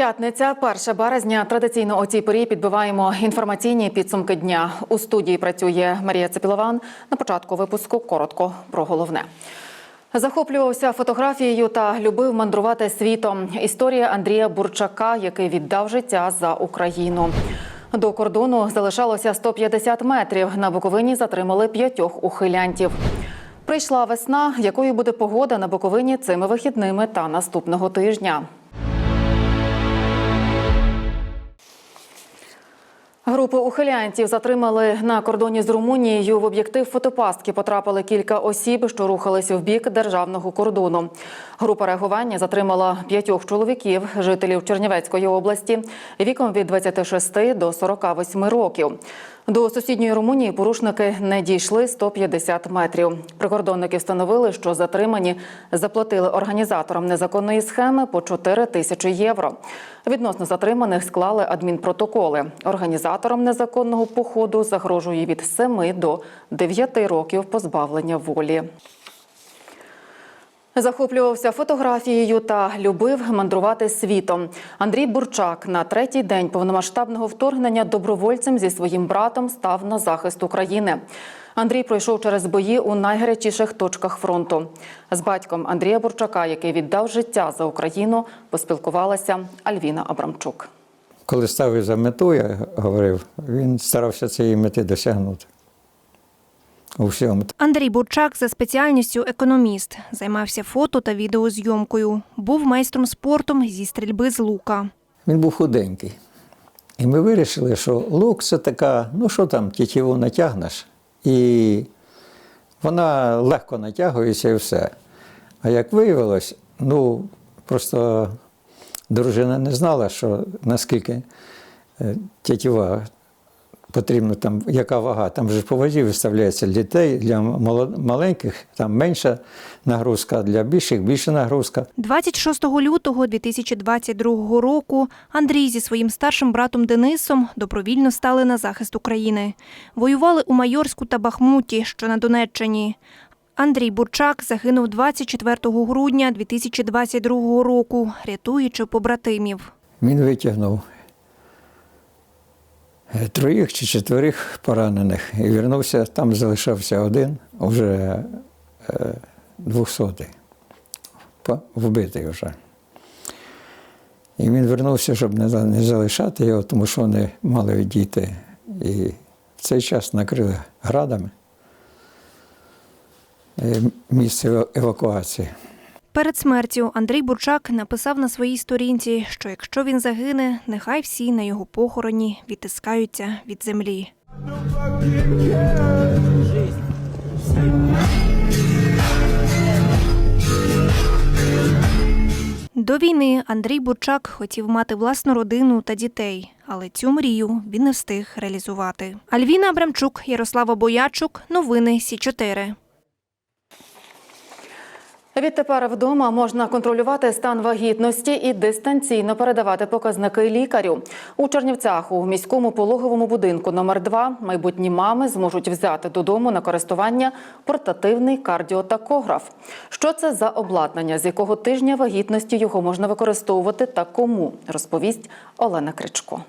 П'ятниця, 1 березня. Традиційно о цій порі підбиваємо інформаційні підсумки дня. У студії працює Марія Цепілован. На початку випуску коротко про головне. Захоплювався фотографією та любив мандрувати світом. Історія Андрія Бурчака, який віддав життя за Україну. До кордону залишалося 150 метрів. На Буковині затримали п'ятьох ухилянтів. Прийшла весна. Якою буде погода на Буковині цими вихідними та наступного тижня? Групу ухилянтів затримали на кордоні з Румунією. В об'єктив фотопастки потрапили кілька осіб, що рухалися в бік державного кордону. Група реагування затримала п'ятьох чоловіків, жителів Чернівецької області, віком від 26 до 48 років. До сусідньої Румунії порушники не дійшли 150 метрів. Прикордонники встановили, що затримані заплатили організаторам незаконної схеми по 4 тисячі євро. Відносно затриманих склали адмінпротоколи. Організаторам незаконного походу загрожує від 7 до 9 років позбавлення волі. Захоплювався фотографією та любив мандрувати світом. Андрій Бурчак на третій день повномасштабного вторгнення добровольцем зі своїм братом став на захист України. Андрій пройшов через бої у найгарячіших точках фронту. З батьком Андрія Бурчака, який віддав життя за Україну, поспілкувалася Альвіна Абрамчук. Коли ставив за мету, я говорив, він старався цієї мети досягнути. У всьому. Андрій Бурчак за спеціальністю економіст. Займався фото та відеозйомкою. Був майстром спорту зі стрільби з лука. Він був худенький. І ми вирішили, що лук це така, ну що там, тітіву натягнеш, і вона легко натягується і все. А як виявилось, ну просто дружина не знала, що наскільки е, тітіва потрібно там, яка вага. Там же по вазі виставляється дітей, для маленьких, там менша нагрузка, для більших більша нагрузка. 26 лютого 2022 року Андрій зі своїм старшим братом Денисом добровільно стали на захист України. Воювали у Майорську та Бахмуті, що на Донеччині. Андрій Бурчак загинув 24 грудня 2022 року, рятуючи побратимів. Він витягнув троїх чи чотирих поранених і вернувся, там залишався один, вже е, двохсотий, вбитий вже. І він вернувся, щоб не, залишати його, тому що вони мали відійти. І в цей час накрили градами е, місце евакуації. Перед смертю Андрій Бурчак написав на своїй сторінці, що якщо він загине, нехай всі на його похороні відтискаються від землі. До війни Андрій Бурчак хотів мати власну родину та дітей, але цю мрію він не встиг реалізувати. Альвіна Абрамчук, Ярослава Боячук, новини Сі 4 Відтепер вдома можна контролювати стан вагітності і дистанційно передавати показники лікарю. У Чернівцях у міському пологовому будинку номер 2 майбутні мами зможуть взяти додому на користування портативний кардіотакограф. Що це за обладнання, з якого тижня вагітності його можна використовувати та кому, розповість Олена Кричко.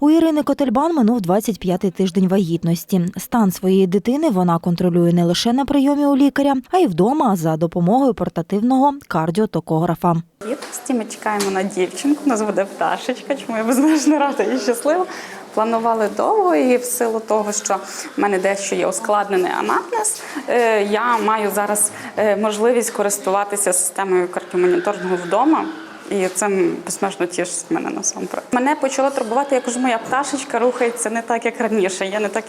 У Ірини Котельбан минув 25-й тиждень вагітності. Стан своєї дитини вона контролює не лише на прийомі у лікаря, а й вдома за допомогою портативного кардіотокографа. Дітості ми чекаємо на дівчинку, нас буде пташечка, чому я безмежно рада і щаслива. Планували довго, і в силу того, що в мене дещо є ускладнений анамнез, е, я маю зараз е, можливість користуватися системою кардіомоніторного вдома. І це безмежно тішить мене насамперед. Мене почало турбувати, як моя пташечка рухається не так, як раніше. Я не так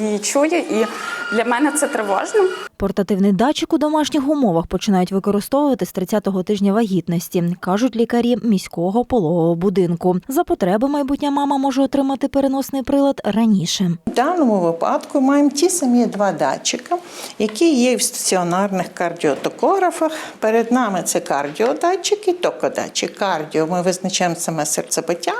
її чую, і для мене це тривожно. Портативний датчик у домашніх умовах починають використовувати з 30-го тижня вагітності, кажуть лікарі міського пологового будинку. За потреби майбутня мама може отримати переносний прилад раніше. В даному випадку маємо ті самі два датчика, які є в стаціонарних кардіотокографах. Перед нами це кардіодатчик і токодатчик. Кардіо ми визначаємо саме серцебиття,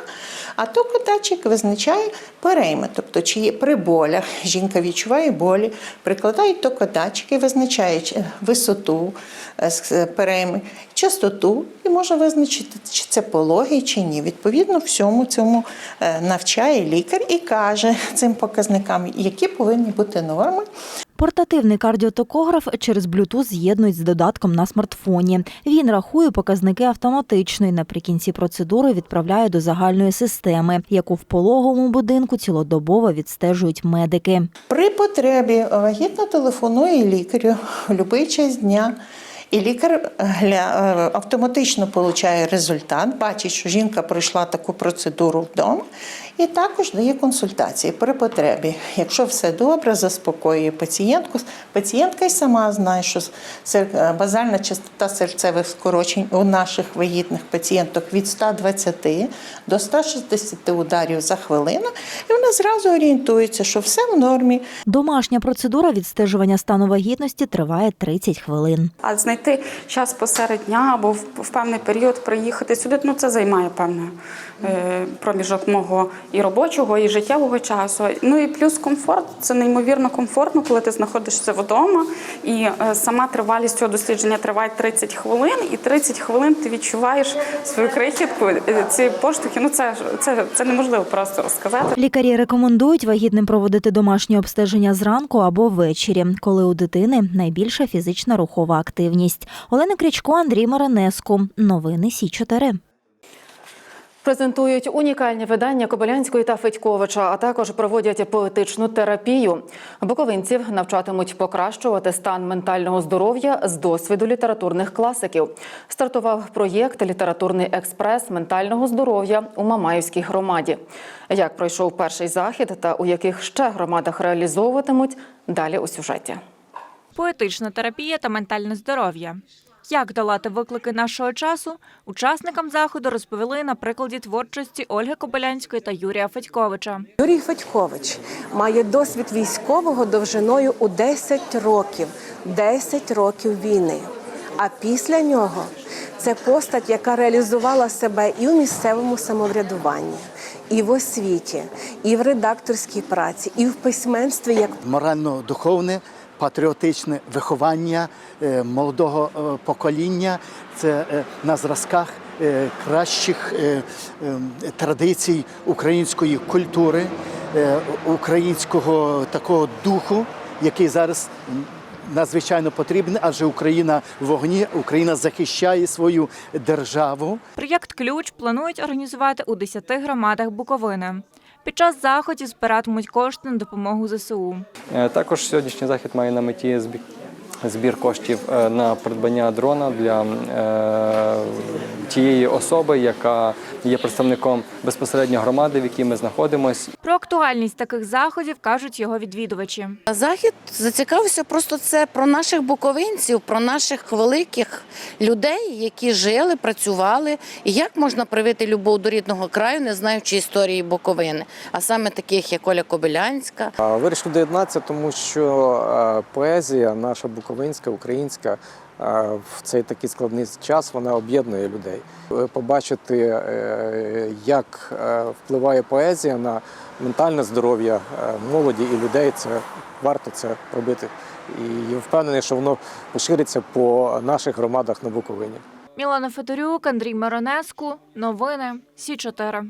А токодатчик визначає перейми, тобто чи при болях жінка відчуває болі, прикладають токодатчик і визначає висоту е, е, перейми, частоту і може визначити, чи це пологий чи ні. Відповідно, всьому цьому е, навчає лікар і каже цим показникам, які повинні бути норми. Портативний кардіотокограф через Bluetooth з'єднують з додатком на смартфоні. Він рахує показники автоматично і наприкінці процедури відправляє до загальної системи, яку в пологовому будинку цілодобово відстежують медики. При потребі вагітна телефонує лікарю в будь-який час дня. І лікар е, автоматично отримує результат, бачить, що жінка пройшла таку процедуру вдома, і також дає консультації при потребі. Якщо все добре, заспокоює пацієнтку. Пацієнтка й сама знає, що е, базальна частота серцевих скорочень у наших вагітних пацієнток від 120 до 160 ударів за хвилину, і вона зразу орієнтується, що все в нормі, Домашня процедура відстежування стану вагітності триває 30 хвилин. А знайти час посеред дня або в, в певний період приїхати сюди, ну це займає певний е, проміжок мого і робочого, і життєвого часу. Ну і плюс комфорт це неймовірно комфортно, коли ти знаходишся вдома. І е, сама тривалість цього дослідження триває 30 хвилин, і 30 хвилин ти відчуваєш свою крихітку. е, Ці поштовхи, ну це це, це неможливо просто розказати. Лікарі рекомендують вагітним проводити домашнє обстеження зранку або ввечері, коли у дитини найбільша фізична рухова активність. Олена Крічко, Андрій Маранеску. Новини Сі 4 Презентують унікальні видання Кобилянської та Федьковича, а також проводять поетичну терапію. Буковинців навчатимуть покращувати стан ментального здоров'я з досвіду літературних класиків. Стартував проєкт Літературний експрес ментального здоров'я у Мамаївській громаді. Як пройшов перший захід та у яких ще громадах реалізовуватимуть далі у сюжеті. Поетична терапія та ментальне здоров'я. Як долати виклики нашого часу, учасникам заходу розповіли на прикладі творчості Ольги Кобилянської та Юрія Федьковича. Юрій Федькович має досвід військового довжиною у 10 років, 10 років війни. А після нього це постать, яка реалізувала себе і у місцевому самоврядуванні, і в освіті, і в редакторській праці, і в письменстві як морально-духовне, патріотичне виховання е, молодого е, покоління. Це е, на зразках кращих традицій української культури, українського такого духу, який зараз надзвичайно потрібний, адже Україна в вогні, Україна захищає свою державу. Проєкт Ключ планують організувати у 10 громадах Буковини. Під час заходів збиратимуть кошти на допомогу ЗСУ. Е, Також сьогоднішній захід має на меті збі- збір коштів е, на придбання дрона для е, тієї особи, яка є представником безпосередньо громади, в якій ми знаходимося. Про актуальність таких заходів кажуть його відвідувачі. Захід зацікавився просто це про наших буковинців, про наших великих людей, які жили, працювали. І як можна привити любов до рідного краю, не знаючи історії Буковини, а саме таких як Оля Кобилянська. Вирішив доєднатися, тому що е, поезія, наша буковинська, українська, е, в цей такий складний час вона об'єднує людей. Побачити, е, як е, впливає поезія на ментальне здоров'я молоді і людей, це варто це робити. І я впевнений, що воно пошириться по наших громадах на Буковині. Мілана Федорюк, Андрій Миронеску. Новини Сі 4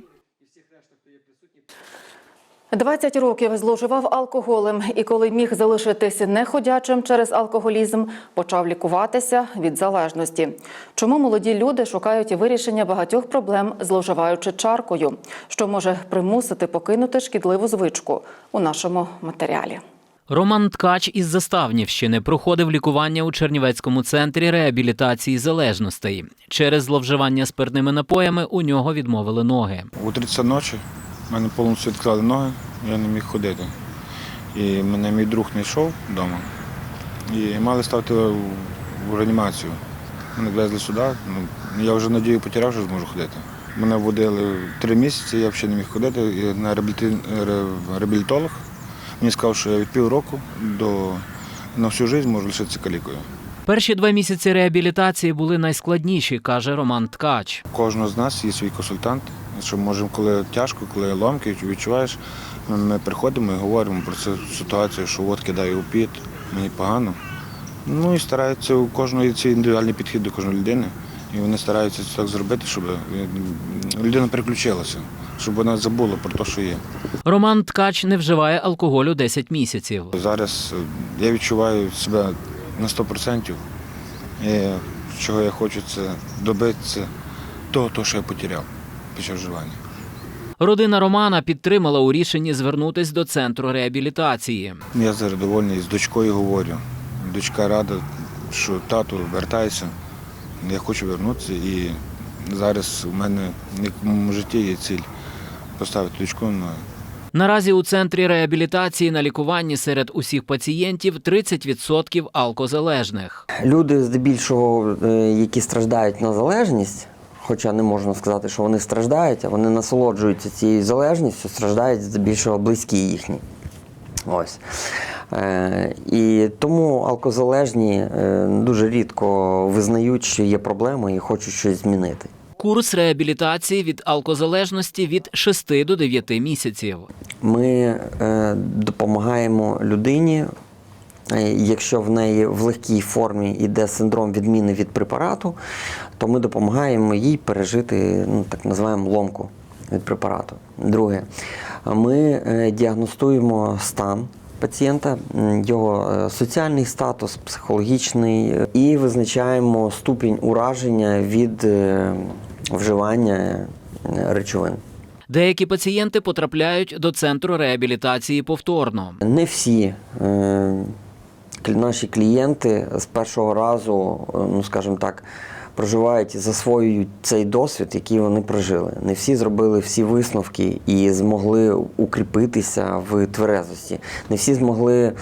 20 років зловживав алкоголем і коли міг залишитися неходячим через алкоголізм, почав лікуватися від залежності. Чому молоді люди шукають вирішення багатьох проблем, зловживаючи чаркою, що може примусити покинути шкідливу звичку у нашому матеріалі. Роман Ткач із Заставнівщини проходив лікування у Чернівецькому центрі реабілітації залежностей. Через зловживання спиртними напоями у нього відмовили ноги. У 30 ночі в мене повністю відклали ноги, я не міг ходити. І мене мій друг не йшов вдома. І мали ставити в реанімацію. Мене везли сюди. Ну, я вже надію потеряв, що зможу ходити. Мене вводили три місяці, я взагалі не міг ходити. І на реабілітолог мені сказав, що я від півроку до на всю життя можу лишитися калікою. Перші два місяці реабілітації були найскладніші, каже Роман Ткач. У кожного з нас є свій консультант, Що можемо, коли тяжко, коли ломки відчуваєш, ми, приходимо і говоримо про цю ситуацію, що от кидаю у піт, мені погано. Ну і стараються у кожної ці індивідуальний підхід до кожної людини. І вони стараються так зробити, щоб е, людина переключилася, щоб вона забула про те, що є. Роман Ткач не вживає алкоголю 10 місяців. Зараз е, я відчуваю себе на 100%. І чого я хочу, це добитися того, що я потеряв під час вживання. Родина Романа підтримала у рішенні звернутись до центру реабілітації. Я задоволений з дочкою говорю. Дочка рада, що тату вертайся. Я хочу повернутися і зараз у мене в моєму житті є ціль поставити дочку на Наразі у центрі реабілітації на лікуванні серед усіх пацієнтів 30% алкозалежних. Люди, здебільшого, е, які страждають на залежність, хоча не можна сказати, що вони страждають, а вони насолоджуються цією залежністю, страждають здебільшого близькі їхні. Ось. Е, і тому алкозалежні е, дуже рідко визнають, що є проблема і хочуть щось змінити. Курс реабілітації від алкозалежності від 6 до 9 місяців. Ми е, допомагаємо людині, якщо в неї в легкій формі йде синдром відміни від препарату, то ми допомагаємо їй пережити ну, так називаємо ломку від препарату. Друге, ми е, діагностуємо стан. Пацієнта, його е, соціальний статус, психологічний, е, і визначаємо ступінь ураження від е, вживання е, речовин. Деякі пацієнти потрапляють до центру реабілітації повторно. Не всі е, наші клієнти з першого разу, е, ну скажімо так, проживають і засвоюють цей досвід, який вони прожили. Не всі зробили всі висновки і змогли укріпитися в тверезості. Не всі змогли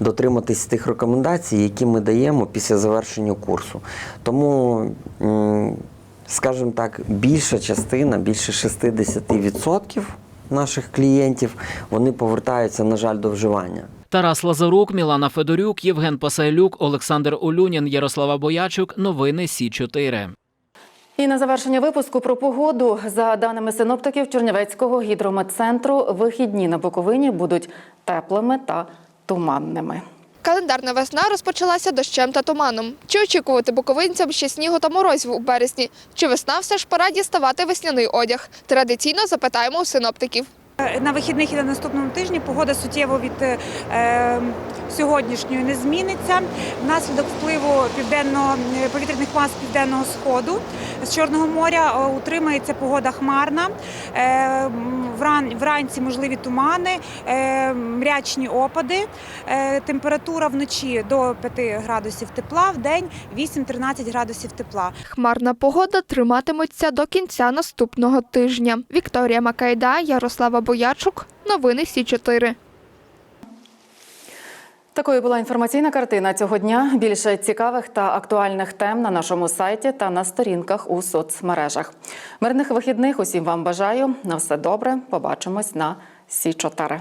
дотриматись тих рекомендацій, які ми даємо після завершення курсу. Тому, скажімо так, більша частина, більше 60% наших клієнтів, вони повертаються, на жаль, до вживання. Тарас Лазарук, Мілана Федорюк, Євген Пасайлюк, Олександр Улюнін, Ярослава Боячук. Новини Сі 4 І на завершення випуску про погоду. За даними синоптиків Чернівецького гідрометцентру, вихідні на Буковині будуть теплими та туманними. Календарна весна розпочалася дощем та туманом. Чи очікувати буковинцям ще снігу та морозів у березні? Чи весна все ж пора діставати весняний одяг? Традиційно запитаємо у синоптиків. На вихідних і на наступному тижні погода суттєво від е, сьогоднішньої не зміниться. Внаслідок впливу південно повітряних мас південного сходу з Чорного моря е, утримається погода хмарна. Е, вран, вранці можливі тумани, е, мрячні опади. Е, температура вночі до 5 градусів тепла, в день 8-13 градусів тепла. Хмарна погода триматиметься до кінця наступного тижня. Вікторія Макайда, Ярослава Боячук. Новини Сі 4 Такою була інформаційна картина цього дня. Більше цікавих та актуальних тем на нашому сайті та на сторінках у соцмережах. Мирних вихідних усім вам бажаю. На все добре. Побачимось на Сі 4